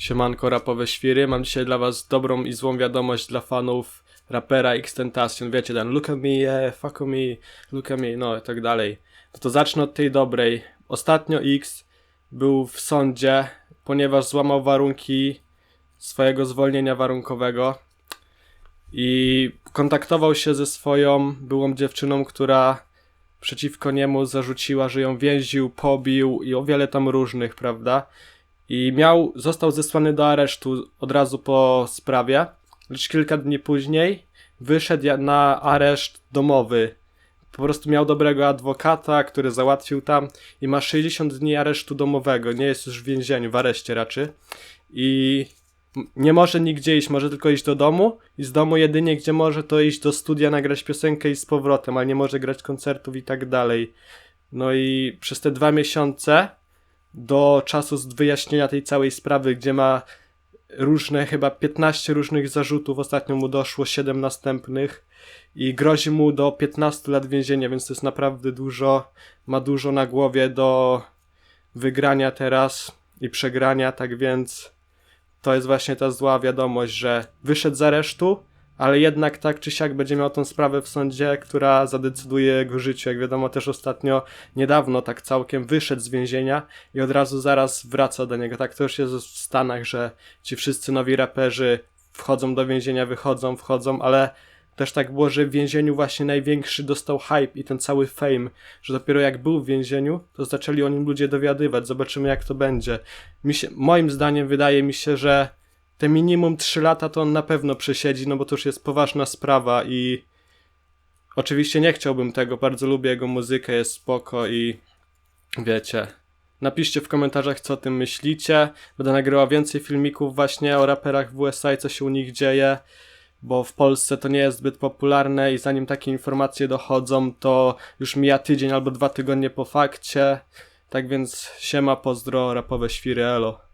Siemanko rapowe świry, mam dzisiaj dla was dobrą i złą wiadomość dla fanów rapera Xtentacion, wiecie ten look at me, yeah, fuck me, look at me, no i tak dalej. No to zacznę od tej dobrej. Ostatnio X był w sądzie, ponieważ złamał warunki swojego zwolnienia warunkowego i kontaktował się ze swoją byłą dziewczyną, która przeciwko niemu zarzuciła, że ją więził, pobił i o wiele tam różnych, prawda? I miał, został zesłany do aresztu od razu po sprawie, lecz kilka dni później wyszedł na areszt domowy. Po prostu miał dobrego adwokata, który załatwił tam i ma 60 dni aresztu domowego. Nie jest już w więzieniu, w areszcie raczej. I nie może nigdzie iść, może tylko iść do domu i z domu jedynie gdzie może to iść do studia, nagrać piosenkę i z powrotem, ale nie może grać koncertów i tak dalej. No i przez te dwa miesiące do czasu z wyjaśnienia tej całej sprawy, gdzie ma różne, chyba 15 różnych zarzutów, ostatnio mu doszło 7 następnych i grozi mu do 15 lat więzienia, więc to jest naprawdę dużo, ma dużo na głowie do wygrania teraz i przegrania, tak więc to jest właśnie ta zła wiadomość, że wyszedł z aresztu, ale jednak tak czy siak będzie miał tą sprawę w sądzie, która zadecyduje jego życiu. Jak wiadomo, też ostatnio, niedawno tak całkiem wyszedł z więzienia i od razu zaraz wraca do niego. Tak to już jest w Stanach, że ci wszyscy nowi raperzy wchodzą do więzienia, wychodzą, wchodzą, ale też tak było, że w więzieniu właśnie największy dostał hype i ten cały fame, że dopiero jak był w więzieniu, to zaczęli o nim ludzie dowiadywać. Zobaczymy jak to będzie. Się, moim zdaniem wydaje mi się, że te minimum 3 lata to on na pewno przesiedzi, no bo to już jest poważna sprawa i oczywiście nie chciałbym tego, bardzo lubię jego muzykę, jest spoko i wiecie. Napiszcie w komentarzach, co o tym myślicie. Będę nagrywał więcej filmików właśnie o raperach w USA i co się u nich dzieje, bo w Polsce to nie jest zbyt popularne i zanim takie informacje dochodzą, to już mija tydzień albo dwa tygodnie po fakcie. Tak więc siema, pozdro, rapowe świry, elo.